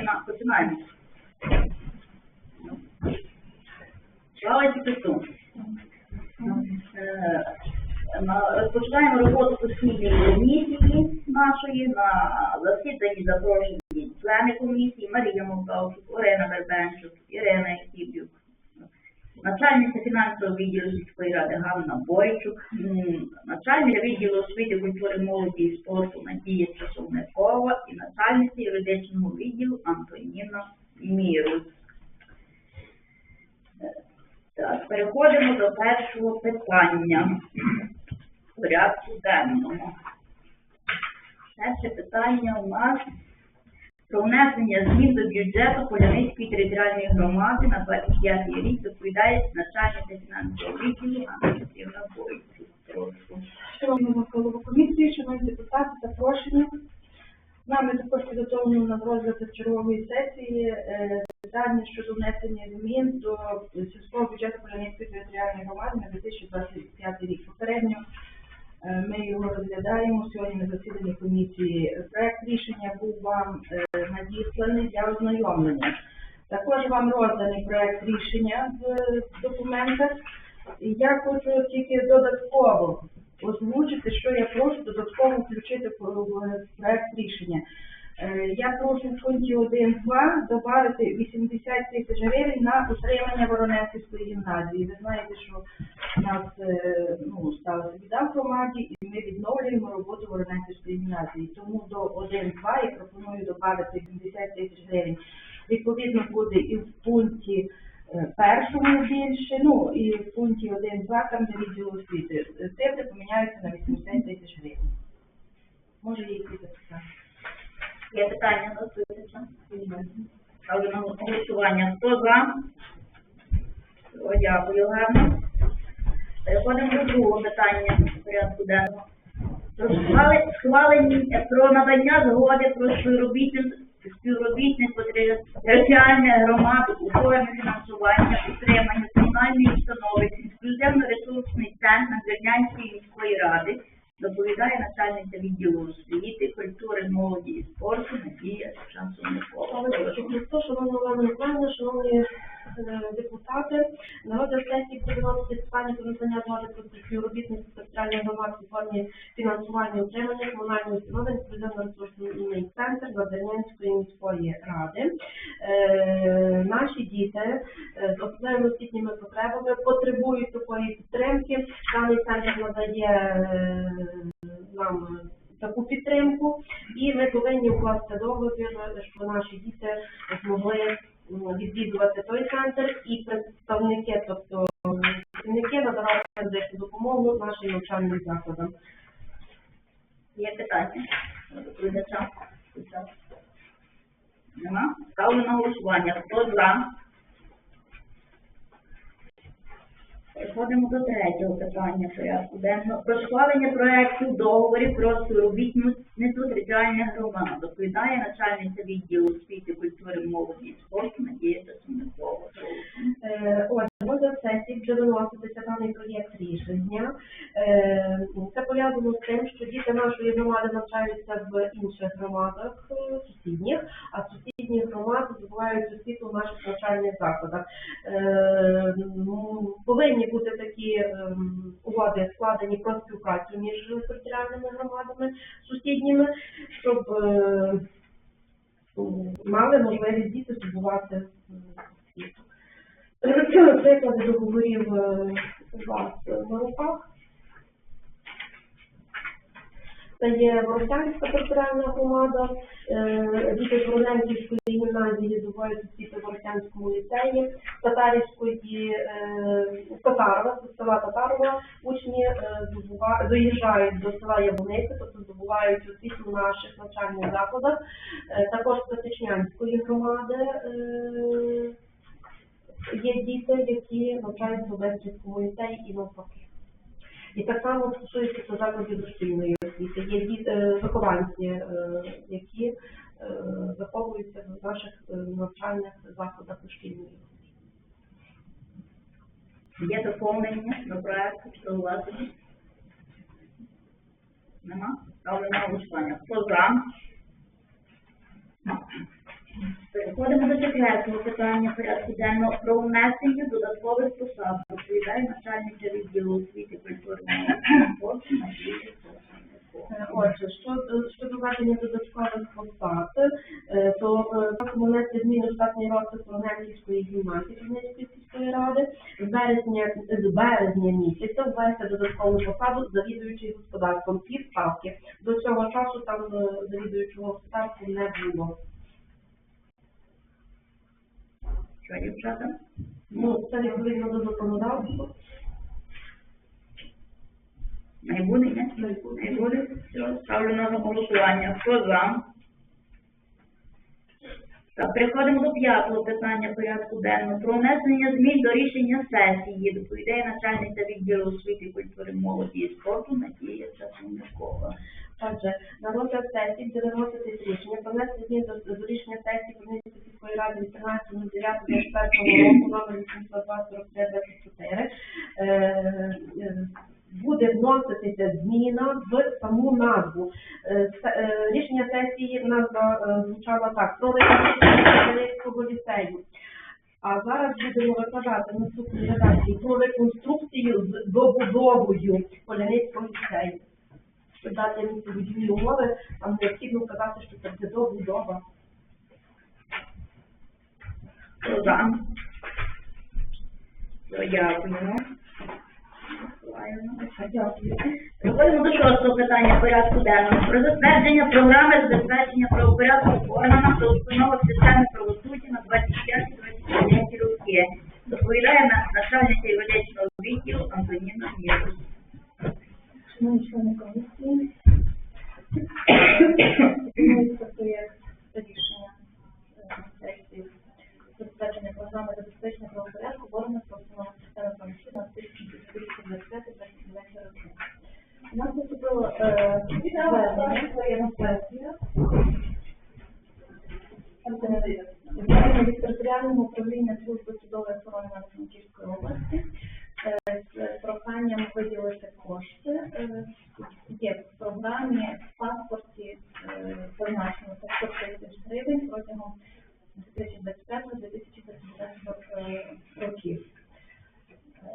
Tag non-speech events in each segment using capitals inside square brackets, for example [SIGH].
Почина- Починаємо. Слава Тітусу. Е, Розпочинаємо роботу постійної комісії нашої на засіданні запрошені члени комісії Марія Мовкавчук, Орена Бербенчук, Ірина Якібюк, начальниця фінансового відділу сільської ради Ганна Бойчук, начальниця відділу освіти, культури, молоді і спорту Надія Часовникова і начальниця юридичного відділу Антоніна Мірусь. Е, Так, переходимо до першого питання порядку денному. Перше питання у нас про внесення змін до бюджету Поляницької територіальної громади на 25 рік доповідає начальниця фінансового відділу Бойчук. Прошу. Шановна голова комісії, шановні депутати, запрошені. Нами також підготовлено на розгляд чергової сесії е, питання щодо внесення змін до сільського бюджету Полянської територіальної громади на 2025 рік. Попередньо ми його розглядаємо сьогодні на засіданні комісії. Проект рішення був вам е, надісланий для ознайомлення. Також вам розданий проект рішення в документах. Я хочу тільки додатково озвучити, що я прошу додатково включити в проект рішення. Е, Я прошу в пункті 1.2 додати 80 тисяч гривень на утримання Воронецької гімназії. Ви знаєте, що у нас е, ну, сталася біда в громаді, і ми відновлюємо роботу Воронецької гімназії. Тому до 1.2 я пропоную додати 80 тисяч гривень. Відповідно буде і в пункті е, першому більше, ну і в пункті 1.2, там де відділ освіти. Цифри поміняються на 80 тисяч гривень. Може, є якісь запитання? Є питання голосується? Ставлю на голосування. Хто за? Дякую, гарно. Переходимо до другого питання порядку денного. Схвали- схвалення про надання згоди про співробітництво територіальних громад у формі фінансування, утримання комунальної установи, інклюзивно-ресурсний центр Надвірнянської міської ради, доповідає начальниця відділу освіти, культури, молоді і спорту Надія Шансонникова. Христо, шановна Олена Миколаївна, шановні е, депутати, народ сесії виносити питання про надання згоди про співробітництво територіальної громади у формі фінансування утримання комунальної установи інклюзивно-ресурсний центр Надвірнянської міської ради. Е, наші діти е, з особливими освітніми потребами потребують такої підтримки. Даний центр надає нам таку підтримку, і ми повинні укласти договір, щоб наші діти змогли відвідувати той центр і представники, тобто працівники надавати допомогу нашим навчальним закладам. Є питання? Нема? Ставлю на голосування. Хто за? Переходимо до третього питання порядку денного. Про схвалення проекту договорів про співробітництво територіальних громад. Доповідає начальниця відділу освіти, культури, молоді і спорту Надія Сасунникова. Отже, сесії вже виноситися даний проєкт рішення. Е, Це пов'язано з тим, що діти нашої громади навчаються в інших громадах е, сусідніх, а сусідні громади здобувають освіту в наших навчальних закладах. Е, Повинні бути такі угоди складені про співпрацю між територіальними громадами сусідніми, щоб мали можливість діти здобувати освіту. Приклади договорів е, у вас е, на руках. Це є Воротянська територіальна громада, е, діти з Вороненківської гімназії здобувають освіту в Воротянському ліцеї, Татарівської, е, Татарова, з села Татарова, учні е, доїжджають до села Яблуниця, тобто здобувають освіту в наших навчальних закладах. Е, Також з громади е, є діти, які навчаються в Вестрівському ліцеї і навпаки. І так само стосується це закладів дошкільної освіти. Є діти, е, вихованці, е, які е, заховуються в наших е, навчальних закладах дошкільної освіти. Є доповнення до проекту, що у? Нема? Ставлю на голосування. Хто за? Переходимо до четвертого питання порядку денного про внесення додаткових посад. Доповідає начальниця відділу освіти, культури і спорту Надія Е, Отже, щодо, щодо введення додаткових посад, е, то просимо внести зміни штатний розпис Луганської гімназії Чернівської сільської ради. З березня, з березня місяця ввести додаткову посаду завідуючий господарством пів. До цього часу там е, завідуючого господарства не було. Що, дівчата? Ну, це відповідно до законодавства. Не буде, ні? Не буде. Все, ставлю на голосування. Хто за? Переходимо до п'ятого питання порядку денного. Про внесення змін до рішення сесії. Доповідає начальниця відділу освіти, культури, молоді і спорту Надія Часовникова. Отже, на розгляд сесії буде виносити рішення про внесення змін до, до рішення сесії Хмельницької сільської ради від 13.09.24 року номер 802 43 24 е, е, буде вноситися зміна в саму назву. Е, е, Рішення сесії назва е, звучала так, про Хмельницького ліцею. А зараз будемо викладати наступну редакцію про реконструкцію з добудовою Поляницького ліцею дати містобудівні умови, там необхідно вказати, що це добудова. Хто за? Все, Дякуємо. До шостого питання порядку денного. Про затвердження програми забезпечення правопорядку в органах та установах системи правосуддя на 25-29 роки. Доповідає на- начальниця юридичного відділу Антоніна Мірус. Шановні члени комісії, [COUGHS] проєкт рішення е, сесії забезпечення програми забезпечення правопорядку в органах та установах системи правосуддя на 2025-2029 роки. У нас поступило е, звернення своєму сесія звернення від територіального управління служби судової охорони на Франківської області е, з проханням виділити кошти. е, Є в програмі в паспорті е, позначено 500 тисяч гривень протягом 2025-2029 е, років. Е,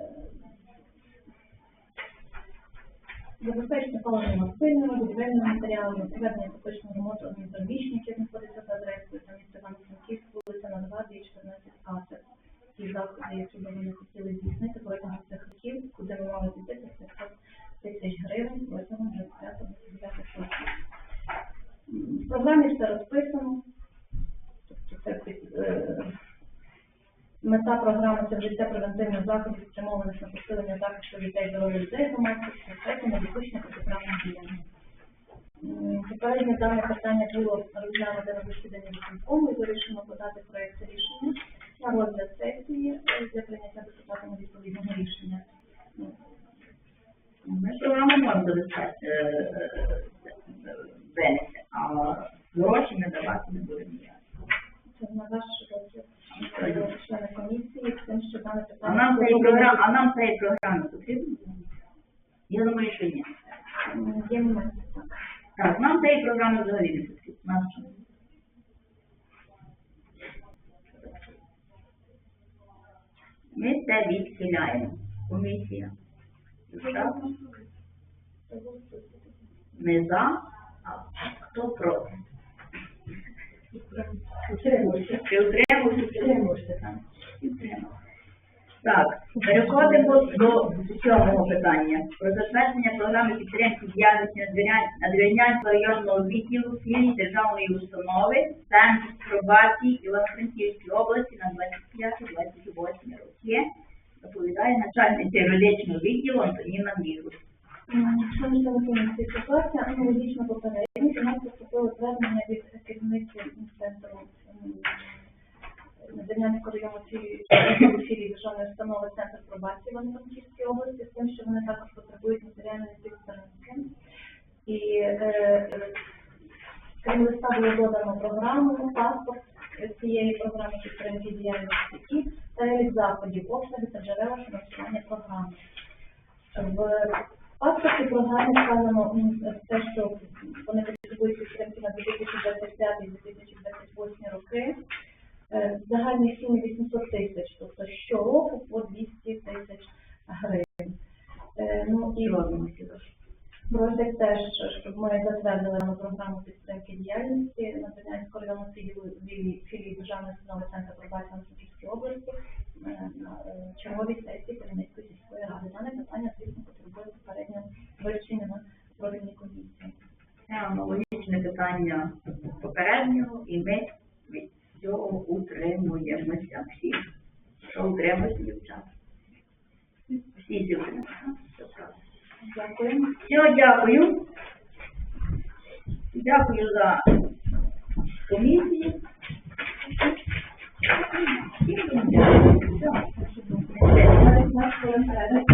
Забезпечення паливними сильними, будівельними матеріалами, проведення поточного ремонту приміщення, яке знаходиться за адресою та місто Івано-Франківськ, вулиця на 2, 14 А. Це ті заходи, які би вони хотіли здійснити протягом цих років, куди ми мали піти 500 тисяч гривень протягом 25-29 років. В програмі все розписано. Тобто це під- е, Мета програми це вжиття превентивних заходів, спрямованих на посилення захисту дітей, здоров'я людей, громадських безпеки, недопущення протиправних діянь. М, Попередньо дане питання було розглянуте на засіданні виконкому і вирішено подати проєкт рішення на розгляд сесії е, для прийняття депутатами відповідного рішення. Ну, Ми програму можемо забезпечити, е, е, винести, а гроші не давати не будемо ніяк. Це на ваш розгляд е, члени комісії, з тим, що дане А питання нам цієї програми, а нам цієї програми потрібно? Я думаю, що ні. М, є моменти, так. Так, нам цієї програми взагалі не потрібно. Нам що? Ми це відхиляємо. Комісія. Так? Не за, а хто проти? Утримуйся. Утримався, так. Переходимо до сьомого питання. Про затвердження програми підтримки діяльності Надвірня- Надвірнянського районного відділу філії державної установи Центр пробації Івано-Франківської області на 25-28 роки. Доповідає начальниця юридичного відділу Антоніна Мігус. Ситуація аналогічна попередній. До нас поступило звернення від керівниці центру Надвірнянського району філії державної установи Центр пробації в Івано-Франківській області, з тим, що вони також потребують матеріальної підтримки. І крім листа було додано програму, паспорт цієї програми підтримки діяльності і перелік заходів, обсяги та джерела фінансування програми. В паспорті програми вказано те, що вони потребують підтримки на 2025-2028 роки. Е, загальні суми 800 тисяч, тобто щороку по 200 тисяч гривень. Е, ну і робимо Просять теж, щоб ми затвердили на програму підтримки діяльності на Донецького районного філії державної установи центру пробації і ми від цього утримуємося всі. Що утримуємося, дівчата? Всі дівчата. Дякую. Все, дякую. Дякую за комісію. Дякую.